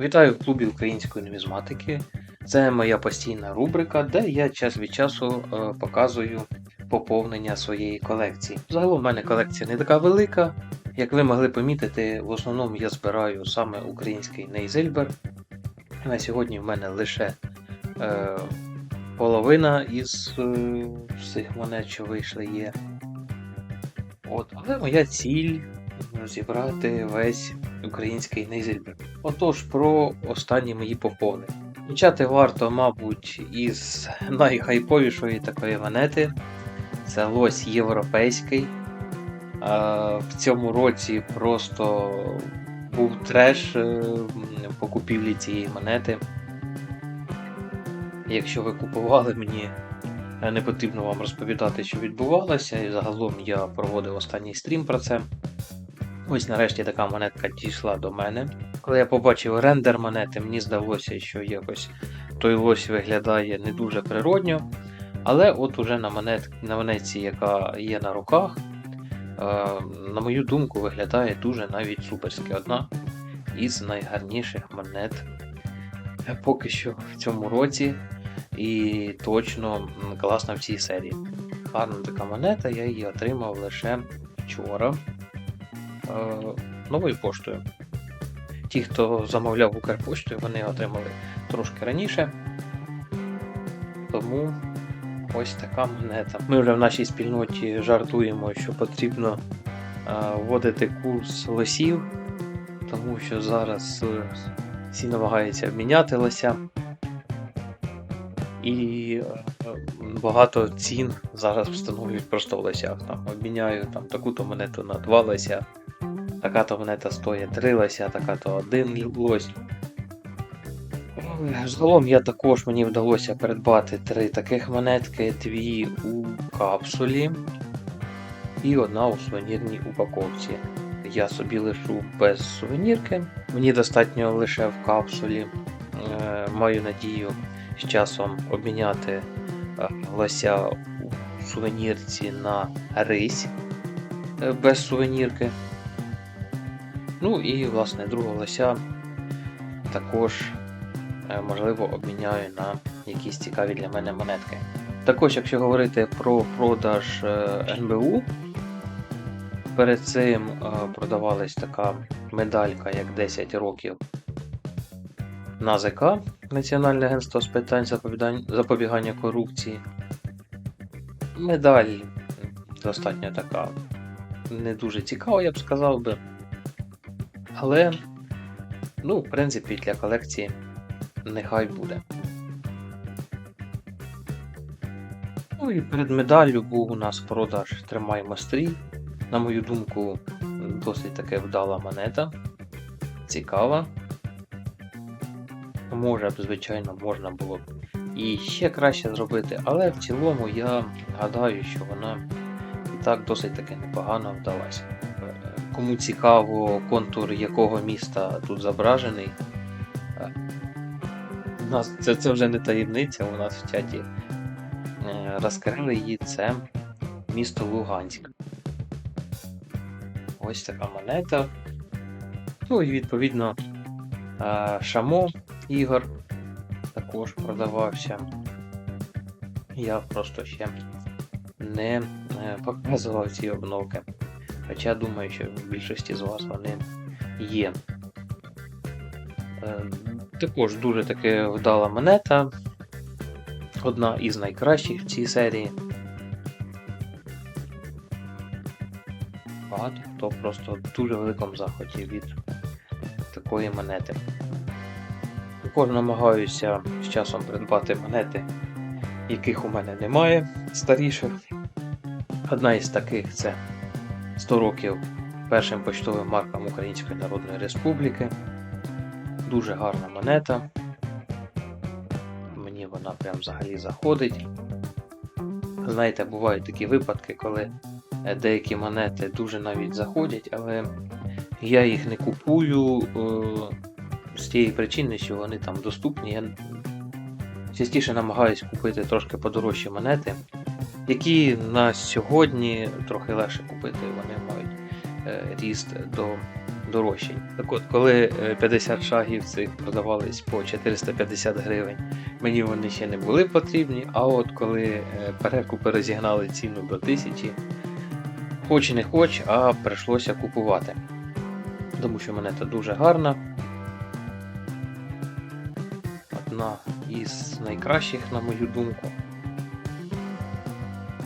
Вітаю в клубі української нумізматики. Це моя постійна рубрика, де я час від часу е, показую поповнення своєї колекції. Загалом в мене колекція не така велика. Як ви могли помітити, в основному я збираю саме український Нейзельбер. На сьогодні в мене лише е, половина із е, всіх монет, що вийшли, є. От, але моя ціль зібрати весь український Нейзельбер. Отож, про останні мої поповнення. Почати варто, мабуть, із найхайповішої такої монети. Це лось європейський. В цьому році просто був треш е, по купівлі цієї монети. Якщо ви купували, мені не потрібно вам розповідати, що відбувалося. І загалом я проводив останній стрім про це. Ось нарешті така монетка дійшла до мене. Коли я побачив рендер монети, мені здалося, що якось той лось виглядає не дуже природньо. Але от уже на монет, на монетці, яка є на руках, е, на мою думку, виглядає дуже навіть суперськи. Одна із найгарніших монет поки що в цьому році. І точно класна в цій серії. Гарна така монета, я її отримав лише вчора новою поштою. Ті, хто замовляв Укрпоштою, вони отримали трошки раніше. Тому ось така монета. Ми вже в нашій спільноті жартуємо, що потрібно вводити курс лосів, тому що зараз е, всі намагаються обміняти лося. І е, багато цін зараз встановлюють просто в лосях. Там обміняю там, таку-то монету на два лося, така-то монета стоїть три лося, така-то один лось. Загалом я також мені вдалося придбати три таких монетки, дві у капсулі і одна у сувенірній упаковці. Я собі лишу без сувенірки. Мені достатньо лише в капсулі. Е, Маю надію з часом обміняти е, лося у сувенірці на рись е, без сувенірки. Ну і, власне, другого лося також, е, можливо, обміняю на якісь цікаві для мене монетки. Також, якщо говорити про продаж е, НБУ, перед цим е, продавалась така медалька, як 10 років НАЗК, Національне агентство з питань запобігання корупції. Медаль достатньо така не дуже цікава, я б сказав би. Але, ну, в принципі, для колекції нехай буде. Ну і перед медаллю був у нас продаж Тримаймо стрій. На мою думку, досить таки вдала монета. Цікава. Може б, звичайно, можна було б і ще краще зробити, але в цілому я гадаю, що вона і так досить таки непогано вдалася. Кому цікаво, контур якого міста тут зображений. е, У нас це, це вже не таємниця, у нас в чаті е, розкрили її це місто Луганськ. Ось така монета. Ну і відповідно е, Шамо Ігор також продавався. Я просто ще не показував ці обновки. Хоча думаю, що в більшості з вас вони є. Е, Також дуже таки вдала монета. Одна із найкращих в цій серії. Багато хто просто в дуже великому захваті від такої монети. Також намагаюся з часом придбати монети, яких у мене немає старіших. Одна із таких це 100 років першим поштовим маркам Української Народної Республіки. Дуже гарна монета. Мені вона прям взагалі заходить. Знаєте, бувають такі випадки, коли е, деякі монети дуже навіть заходять, але я їх не купую е, з тієї причини, що вони там доступні. Я частіше намагаюсь купити трошки подорожчі монети, які на сьогодні трохи легше купити, вони мають е, ріст до дорожчань. Так от, коли е, 50 шагів цих продавались по 450 гривень, мені вони ще не були потрібні, а от коли е, перекупи розігнали ціну до 1000, хоч і не хоч, а прийшлося купувати. Тому що монета дуже гарна. Одна із найкращих, на мою думку.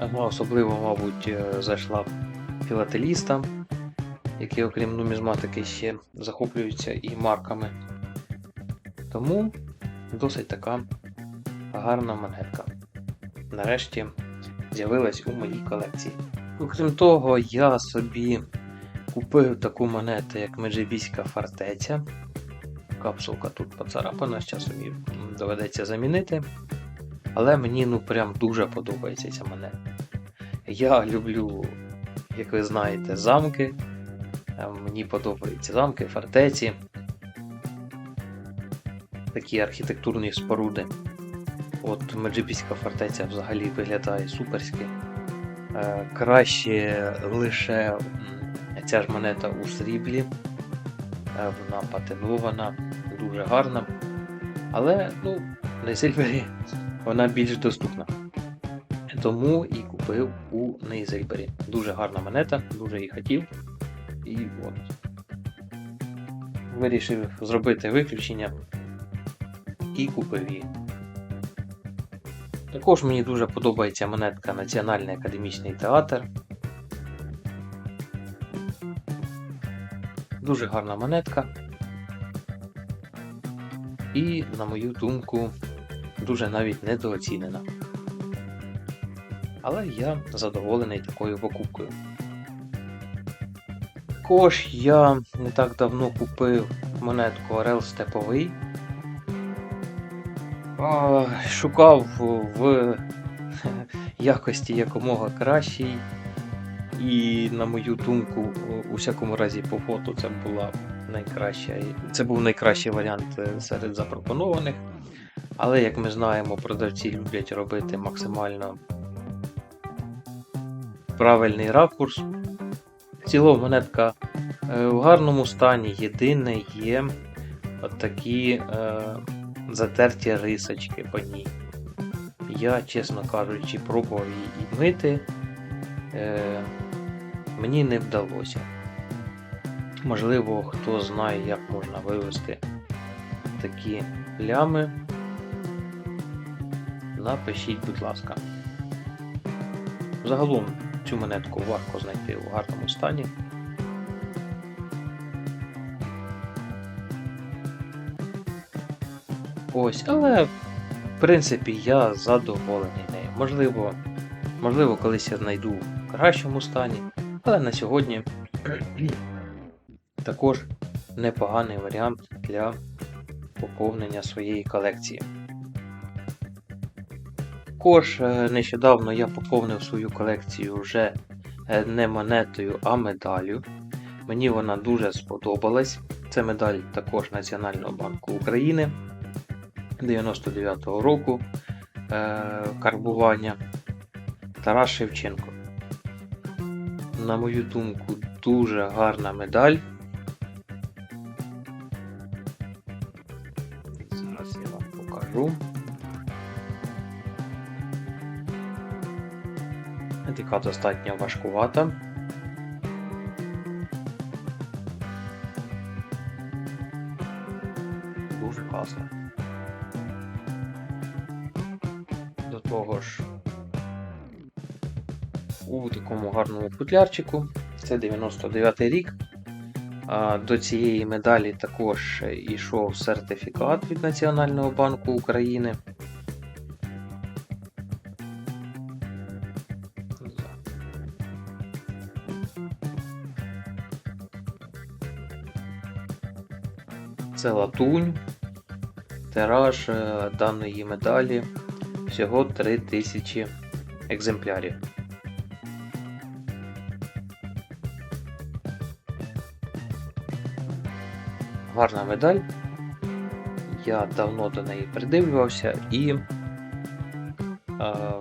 Ну, особливо, мабуть, е, зайшла філателістам, які, окрім нумізматики, ще захоплюються і марками. Тому досить така гарна монетка. Нарешті з'явилась у моїй колекції. Окрім того, я собі купив таку монету, як Меджибіська фортеця. Капсулка тут поцарапана, з часом її доведеться замінити. Але мені ну прям дуже подобається ця монета. Я люблю, як ви знаєте, замки. Е, Мені подобаються замки, фортеці. Такі архітектурні споруди. От Меджибіська фортеця взагалі виглядає суперськи. Е, Краще лише ця ж монета у сріблі. Е, Вона патинована, дуже гарна. Але ну, на Сильвері вона більш доступна. Тому і купив у Нейзельбері. Дуже гарна монета, дуже її хотів. І от. Вирішив зробити виключення і купив її. Також мені дуже подобається монетка Національний академічний театр. Дуже гарна монетка. І, на мою думку, дуже навіть недооцінена. Але я задоволений такою покупкою. Також я не так давно купив монетку Орел Степовий. Шукав в якості якомога кращій. І, на мою думку, у всякому разі по фото це була найкраща. Це був найкращий варіант е, серед запропонованих. Але, як ми знаємо, продавці люблять робити максимально правильний ракурс. В цілому монетка е, в гарному стані. Єдине є такі е, затерті рисочки по ній. Я, чесно кажучи, пробував її мити. Е, мені не вдалося. Можливо, хто знає, як можна вивести такі плями. Напишіть, будь ласка. Загалом цю монетку важко знайти у гарному стані. Ось, але в принципі я задоволений нею. Можливо, можливо, колись я знайду в кращому стані, але на сьогодні також непоганий варіант для поповнення своєї колекції. Також е, нещодавно я поповнив свою колекцію вже е, не монетою, а медаллю. Мені вона дуже сподобалась. Це медаль також Національного банку України 99-го року е, карбування Тарас Шевченко. На мою думку, дуже гарна медаль. Зараз я вам покажу. Така достатньо важкувата. Дуже класно. До того ж, у такому гарному футлярчику. Це 99 рік. До цієї медалі також йшов сертифікат від Національного банку України. Це латунь. Тираж е, даної медалі всього 3000 екземплярів. Гарна медаль. Я давно до неї придивлювався і е,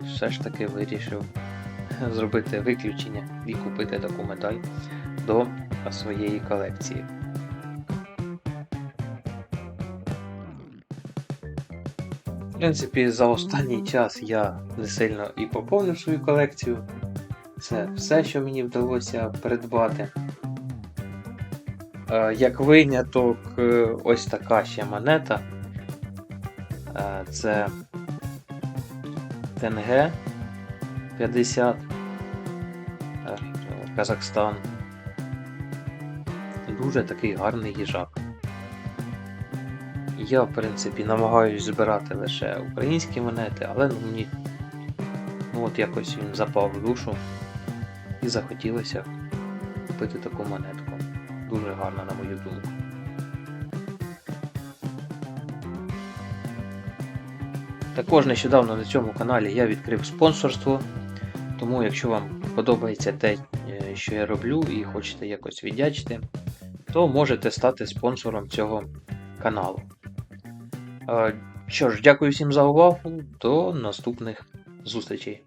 все ж таки вирішив зробити виключення і купити таку медаль до своєї колекції. Принципі, за останній час я не сильно і поповнив свою колекцію. Це все, що мені вдалося придбати. Е, Як виняток, е, ось така ще монета. Е, Це ТНГ 50. е, Казахстан. Дуже такий гарний їжак. Я, в принципі, намагаюсь збирати лише українські монети, але ну, мені ну, от якось він запав в душу і захотілося купити таку монетку. Дуже гарна, на мою думку. Також нещодавно на цьому каналі я відкрив спонсорство. Тому, якщо вам подобається те, е, що я роблю, і хочете якось віддячити, то можете стати спонсором цього каналу. Е, Що ж, дякую всім за увагу. До наступних зустрічей.